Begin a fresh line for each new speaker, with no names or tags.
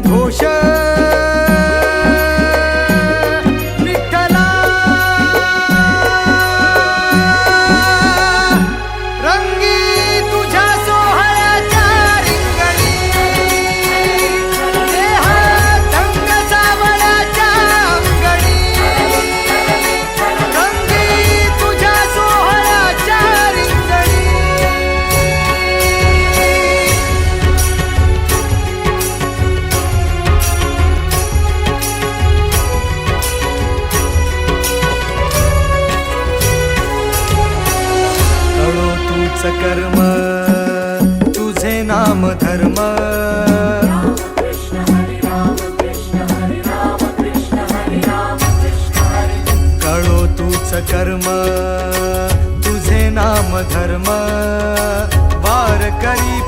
Thôi, कर्म तुझे नाम धर्म. कळो तूच कर्म तुझे नाम धर्म. वार करी